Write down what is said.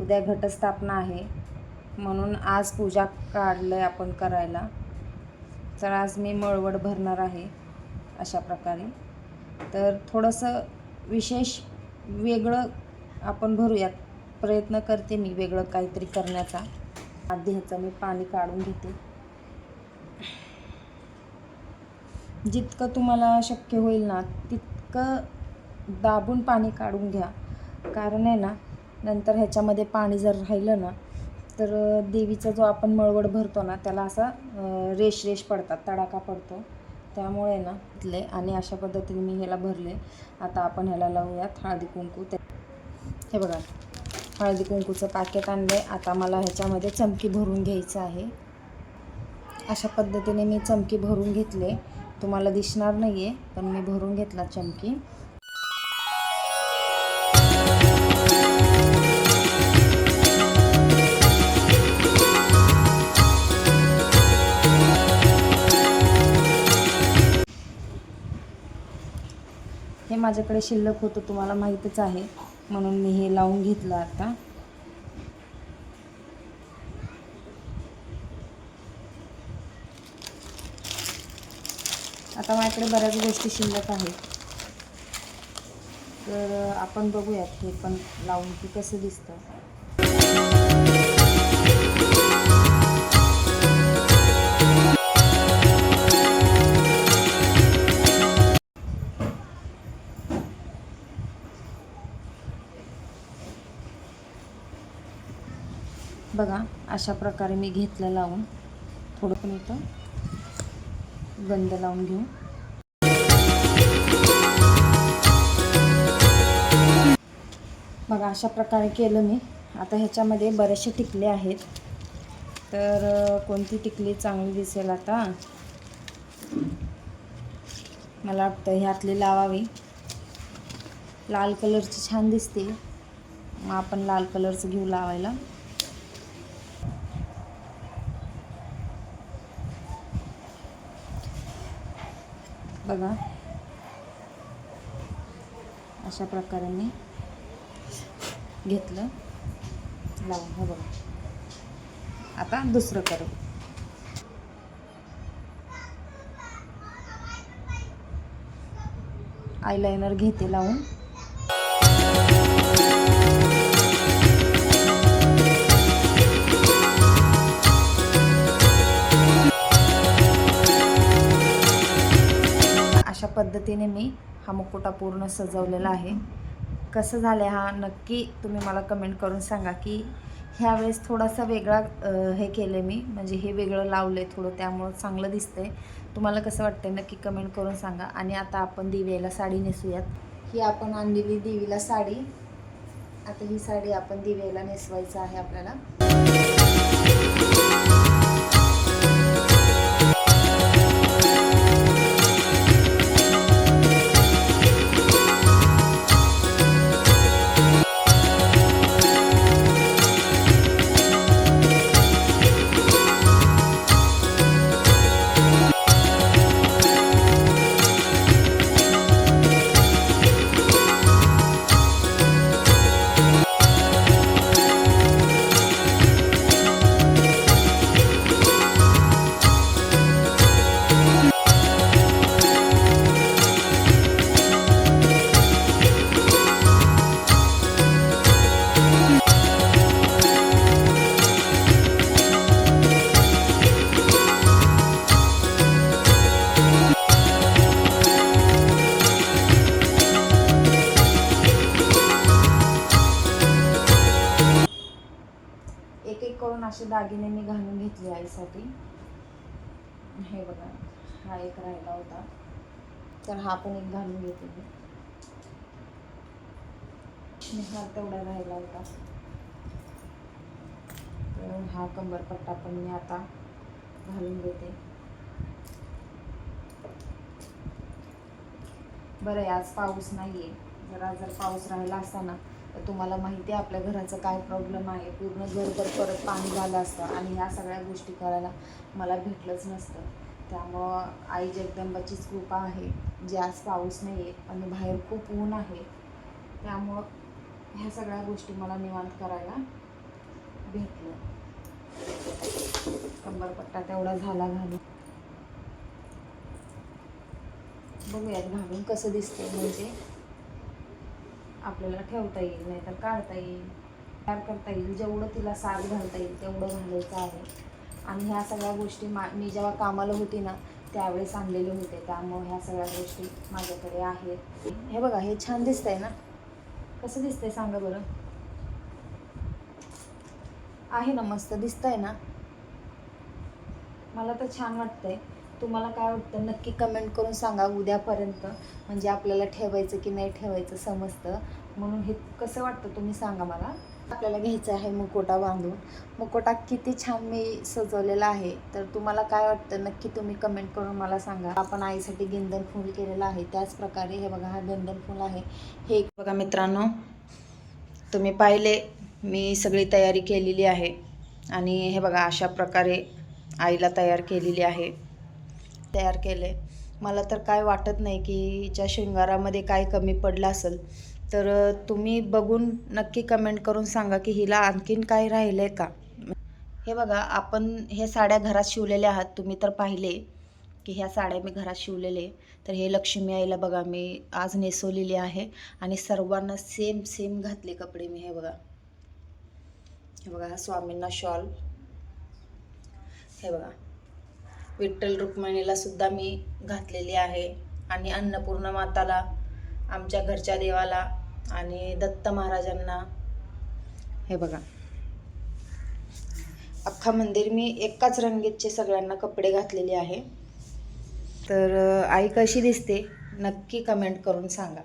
उद्या घटस्थापना आहे. म्हणून आज पूजा काढलं आहे आपण करायला. तर आज मी मळवड भरणार आहे अशा प्रकारे. तर थोडंसं विशेष वेगळं आपण भरूयात. प्रयत्न करते मी वेगळं काहीतरी करण्याचा. आधी ह्याचं मी पाणी काढून घेते. जितकं तुम्हाला शक्य होईल ना तितकं दाबून पाणी काढून घ्या. कारण आहे ना नंतर ह्याच्यामध्ये पाणी जर राहिलं ना तर देवीचा जो आपण मळवड भरतो ना त्याला असा रेश रेश पडतात तडाखा पडतो. त्यामुळे ना घेतले आणि अशा पद्धतीने मी ह्याला भरले. आता आपण ह्याला लावूयात हळदी कुंकू. ते हे बघा हळदी कुंकूचं पॅकेट आणलं आहे आता मला ह्याच्यामध्ये चमकी भरून घ्यायचं आहे. अशा पद्धतीने मी चमकी भरून घेतले. तुम्हाला दिसणार नाही आहे पण मी भरून घेतला चमकी. माझ्याकडे शिल्लक होतं तुम्हाला माहीतच आहे. म्हणून मी हे लावून घेतलं आता. आता माझ्याकडे बऱ्याच गोष्टी शिल्लक आहेत. तर आपण बघूयात हे पण लावून की कसं दिसतं. बघा अशा प्रकारे मी घेतलं लावून. थोडं पण इथं गंध लावून घेऊ. बघा अशा प्रकारे केलं मी. आता ह्याच्यामध्ये बरेचसे टिकले आहेत. तर कोणती टिकली चांगली दिसेल आता? मला वाटतं ह्यातली लावावी. लाल कलरची छान दिसते. मग आपण लाल कलरचं घेऊ लावायला. बघा. अशा प्रकारे मी घेतलं. लावून हे बघा. आता दुसरं करू. आयलायनर घेते लावून. पद्धतीने मी हा मुकुटा पूर्ण सजवलेला आहे. कसं झालं हा नक्की तुम्ही मला कमेंट करून सांगा की ह्यावेळेस थोडासा वेगळा हे केलं मी. म्हणजे हे वेगळं लावलं आहे थोडं त्यामुळं चांगलं दिसतंय. तुम्हाला कसं वाटतंय नक्की कमेंट करून सांगा. आणि आता आपण दिव्याला साडी नेसूयात. ही आपण आणलेली देवीला साडी. आता ही साडी आपण दिव्याला नेसवायचं आहे आपल्याला. दागिने मी घालून घेतले आईसाठी. हे बघा हा एक राहिला होता. तर हा पण एक घालून घेते मी. हा तेवढा राहिला होता. तर हा कंबरपट्टा पण मी आता घालून घेते बरं आहे आज पाऊस नाही आहे जरा जर पाऊस राहिला असताना तुम्हाला माहिती आहे आपल्या घराचं काय प्रॉब्लेम आहे पूर्ण घरभर परत पाणी झालं असतं आणि ह्या सगळ्या गोष्टी करायला मला भेटलंच नसतं. त्यामुळं आई जगदंबाचीच कृपा आहे. जे आज पाऊस नाही आहे आणि बाहेर खूप ऊन आहे. त्यामुळं ह्या सगळ्या गोष्टी मला निवांत करायला भेटलं. कंबरपट्टा तेवढा झाला घालून. बघूयात घालून कसं दिसतंय म्हणजे. आपल्याला ठेवता येईल नाहीतर काढता येईल. तयार करता येईल. जेवढं तिला साथ घालता येईल तेवढं घालायचं आहे. आणि ह्या सगळ्या गोष्टी मा मी जेव्हा कामाला होती ना त्यावेळेस आणलेले होते. त्यामुळे ह्या सगळ्या गोष्टी माझ्याकडे आहेत. हे बघा हे छान दिसतंय ना? कसं दिसतंय सांगा बरं? आहे ना मस्त दिसतंय ना? मला तर छान वाटतंय. तुम्हाला काय वाटतं? नक्की कमेंट करून सांगा उद्यापर्यंत. म्हणजे आपल्याला ठेवायचं की नाही ठेवायचं समजतं. म्हणून हे कसं वाटतं तुम्ही सांगा मला. आपल्याला घ्यायचं आहे मुकोटा बांधून. मुकोटा किती छान मी सजवलेला आहे. तर तुम्हाला काय वाटतं? नक्की तुम्ही कमेंट करून मला सांगा. आपण आईसाठी गेंदन फूल केलेलं आहे. त्याच प्रकारे हे बघा हा गेंदन फूल आहे. हे बघा मित्रांनो तुम्ही पाहिले मी सगळी तयारी केलेली आहे. आणि हे बघा अशा प्रकारे आईला तयार केलेली आहे. तयार केले. मला तर काय वाटत नाही की हिच्या शृंगारामध्ये काय कमी पडलं असेल. तर तुम्ही बघून नक्की कमेंट करून सांगा की हिला आणखीन काय राहिलं आहे का? हे बघा आपण हे साड्या घरात शिवलेल्या आहात. तुम्ही तर पाहिले की ह्या साड्या मी घरात शिवलेले. तर हे लक्ष्मी आईला बघा मी आज नेसवलेली आहे आणि सर्वांना सेम सेम घातले कपडे मी हे बघा. हे बघा हा स्वामींना शॉल हे बघा. विठ्ठल रुक्मिणीला सुद्धा मी घातलेली आहे. आणि अन्नपूर्ण माताला आमच्या घरच्या देवाला आणि दत्त महाराजांना. हे बघा. अख्खा मंदिर मी एकाच रंगीतचे सगळ्यांना कपडे घातलेले आहे. तर आई कशी दिसते? नक्की कमेंट करून सांगा.